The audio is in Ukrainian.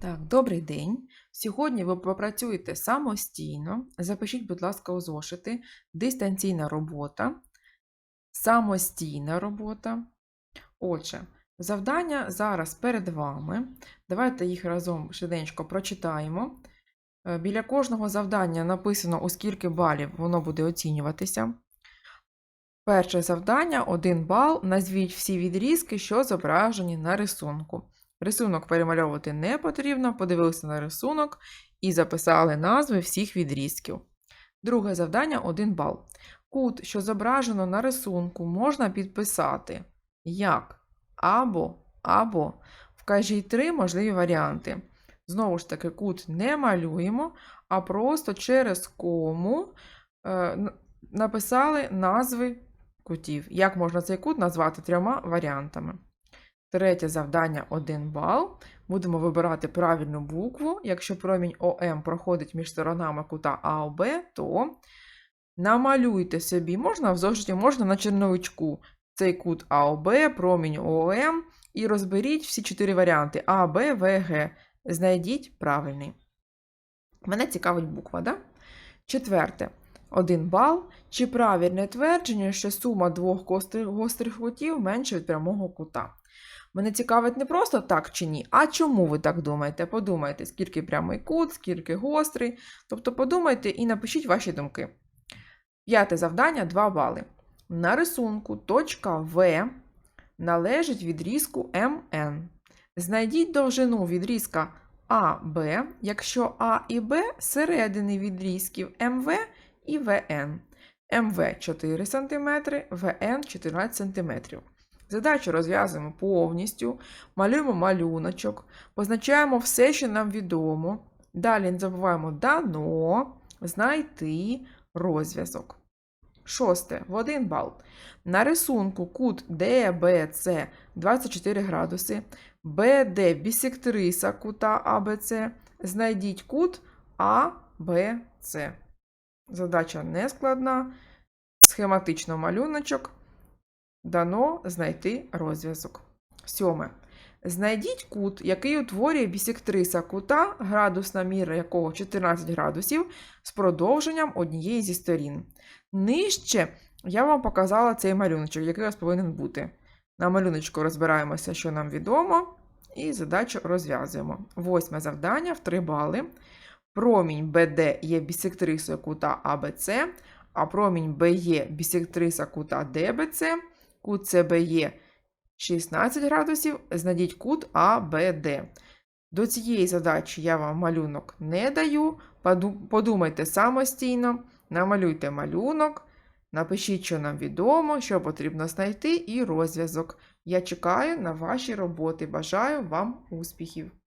Так, добрий день. Сьогодні ви попрацюєте самостійно. Запишіть, будь ласка, у зошити дистанційна робота, самостійна робота. Отже, завдання зараз перед вами. Давайте їх разом швиденько прочитаємо. Е, Біля кожного завдання написано, у скільки балів воно буде оцінюватися. Перше завдання 1 бал. Назвіть всі відрізки, що зображені на рисунку. Рисунок перемальовувати не потрібно, подивилися на рисунок і записали назви всіх відрізків. Друге завдання 1 бал. Кут, що зображено на рисунку, можна підписати як або або. Вкажіть три можливі варіанти. Знову ж таки, кут не малюємо, а просто через кому е, написали назви кутів. Як можна цей кут назвати трьома варіантами. Третє завдання 1 бал. Будемо вибирати правильну букву. Якщо промінь ОМ проходить між сторонами кута АОБ, то намалюйте собі, можна в зошиті, можна на черновичку цей кут АОБ, промінь ОМ і розберіть всі чотири варіанти А, Б, В, Г. Знайдіть правильний. Мене цікавить буква, да? Четверте. 1 бал. Чи правильне твердження, що сума двох гострих, гострих кутів менше від прямого кута? Мене цікавить не просто так чи ні, а чому ви так думаєте? Подумайте, скільки прямий кут, скільки гострий. Тобто подумайте і напишіть ваші думки. П'яте завдання 2 бали. На рисунку точка В належить відрізку МН. Знайдіть довжину відрізка АБ, якщо А і Б середини відрізків МВ і ВН. МВ 4 см, ВН 14 см. Задачу розв'язуємо повністю, малюємо малюночок, позначаємо все, що нам відомо. Далі не забуваємо дано, знайти розв'язок. Шосте. В 1 бал. На рисунку кут DBC 24 градуси, BD бісектриса кута ABC. Знайдіть кут ABC. Задача не складна. Схематично малюночок. Дано знайти розв'язок. Сьоме. Знайдіть кут, який утворює бісектриса кута, градусна міра якого 14 градусів, з продовженням однієї зі сторін. Нижче я вам показала цей малюночок, який у вас повинен бути. На малюночку розбираємося, що нам відомо, і задачу розв'язуємо. Восьме завдання в 3 бали. Промінь BD є бісектрисою кута ABC, а промінь BE бісектриса кута DBC, кут CBE 16 градусів, знайдіть кут ABD. До цієї задачі я вам малюнок не даю. Подумайте самостійно, намалюйте малюнок, напишіть, що нам відомо, що потрібно знайти, і розв'язок. Я чекаю на ваші роботи. Бажаю вам успіхів!